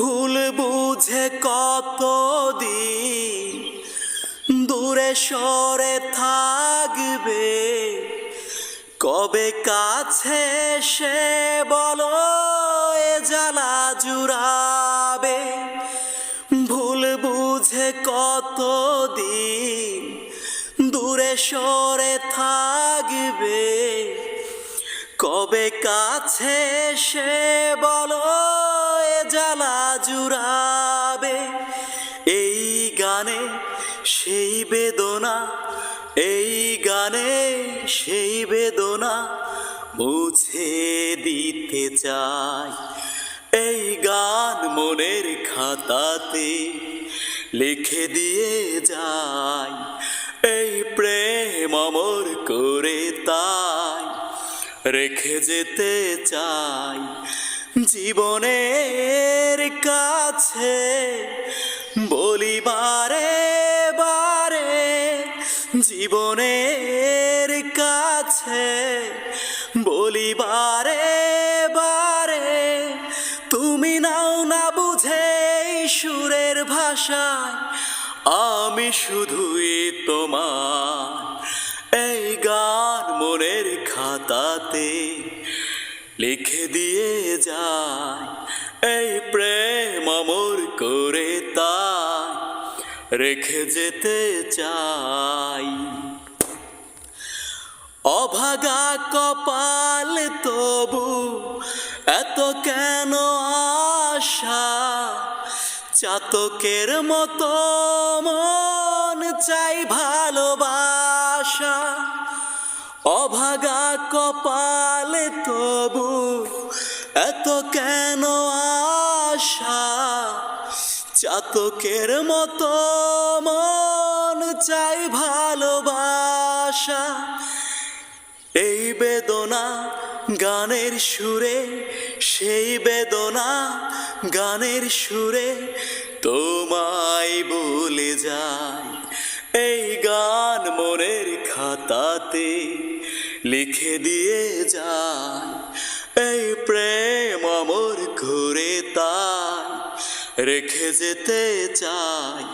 ভুল বুঝে কত দিন দূরে সরে থাকবে? কবে কাছে সে বলো, এ জ্বালা জুড়াবে? ভুল বুঝে কত দিন দূরে সরে থাকবে? কবে কাছে সে বলো জ্বালা জুড়াবে, এই গানে সেই বেদনা, এই গানে সেই বেদনা মুছে দিতে চাই। এই গান মনের খাতাতে লিখে দিয়ে যাই। এই প্রেম অমর করে তাই রেখে যেতে চাই। জীবনের কাছে বলিবারে বারে বারে, জীবনের কাছে বলিবারে বারে বারে, তুমি নাও না বুঝে সুরের ভাষায়, আমি শুধুই তোমার, এই গান মনের খাতাতে লিখে দিয়ে যায়, এই প্রেম অমর করে তাই, রেখে যেতে চাই। অভাগা কপাল তবু এত কেন আশা? চাতকের মতো মন চাই ভালোবাসা। অভাগা কপাল তবু এত কেন আশা? চাতকের মতো মন চাই ভালোবাসা। এই বেদনা গানের সুরে, সেই বেদনা গানের সুরে তোমায় বলে যায় খাতাতে লিখে দিয়ে যায়, এই প্রেম অমর করে তাই রেখে যেতে চাই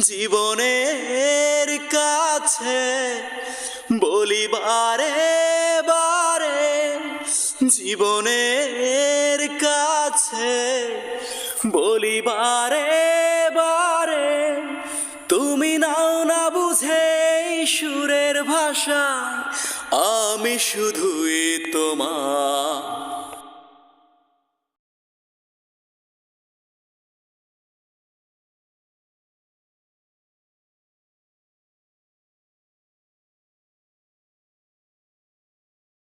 জীবনের কাছে বলিবারে বারে জীবনের কাছে বলিবারে বারে ভাষা আমি শুধুই তোমার